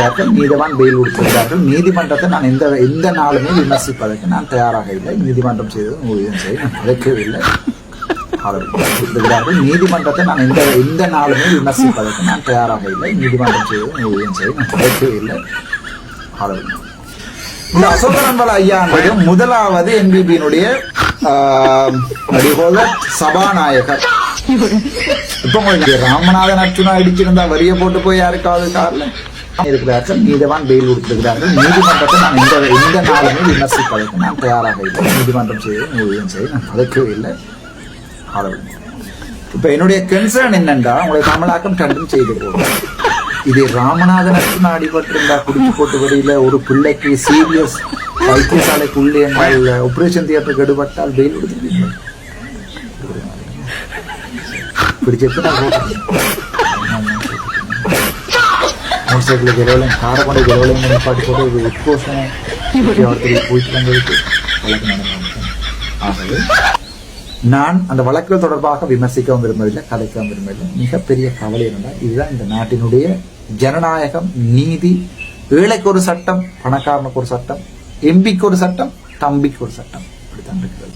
இருக்கிறார்கள் நீதவான் பெயில் கொடுத்திருக்கிறார்கள் நீதிமன்றத்தை நான் எந்த எந்த நாளுமே விமர்சிப்பதற்கு நான் தயாராக இல்லை. நீதிமன்றம் செய்ததும் ஊதியம் செய்ய நான் மறைக்கவில்லை. அவர்கள் கொடுத்திருக்கிறார்கள் நீதிமன்றத்தை நான் எந்த எந்த நாளுமே விமர்சிப்பதற்கு நான் தயாராக இல்லை. நீதிமன்றம் செய்ததும் ஊதியம் செய்ய நான் மறைக்கவில்லை. அவர்கள் இந்த அசோகரம்பல ஐயாங்கிறது முதலாவது என்பிபியினுடைய சபாநாயகர். இப்ப உங்களுக்கு ராமநாதன் அர்ச்சுனா அடிச்சிருந்தா வரிய போட்டு போய் யாருக்காவது கார்ல இருக்கிறார்கள் நீதவான் பெயில் கொடுத்திருக்கிறார்கள். நீதிமன்றத்தை நான் எந்த எந்த நாளுமே விமர்சிப்பதற்கு நான் தயாராக இல்லை. நீதிமன்றம் செய்ய ஊழியம் செய்ய நான் மறுக்கவே இல்லை. ஆதரவு இப்போ என்னுடைய கன்சர்ன் என்னென்றால் உங்களை தமிழாக்கம் கண்டும் செய்து போகிறோம் இது ராமநாதன் அர்ச்சுனா அடிபட்டிருந்தா குடிச்சு போட்டு வெளியில ஒரு பிள்ளைக்கு சீரியஸ் வைத்தியசாலைக்கு உள்ளே என்றால் ஆபரேஷன் தியேட்டருக்கு எடுபட்டால் பெயில் கொடுத்துருக்கீங்க பிடிச்சிருக்கு நான் காரை கொண்டு கெலவலையும் நிப்பாட்டி போட்டு ஒரு உட்கோஷம் ஒருத்தர் போயிட்டு வந்ததுக்கு வழக்கு நடந்தாங்க ஆகவே நான் அந்த வழக்குகள் தொடர்பாக விமர்சிக்கவும் விரும்பவில்லை கதைக்கவும் விரும்பவில்லை மிகப்பெரிய கவலை என்னன்னா இதுதான் இந்த நாட்டினுடைய ஜனநாயகம் நீதி ஏழைக்கு ஒரு சட்டம் பணக்காரனுக்கு ஒரு சட்டம் எம்பிக்கு ஒரு சட்டம் தம்பிக்கு ஒரு சட்டம். இப்படித்தான் இருக்கிறது.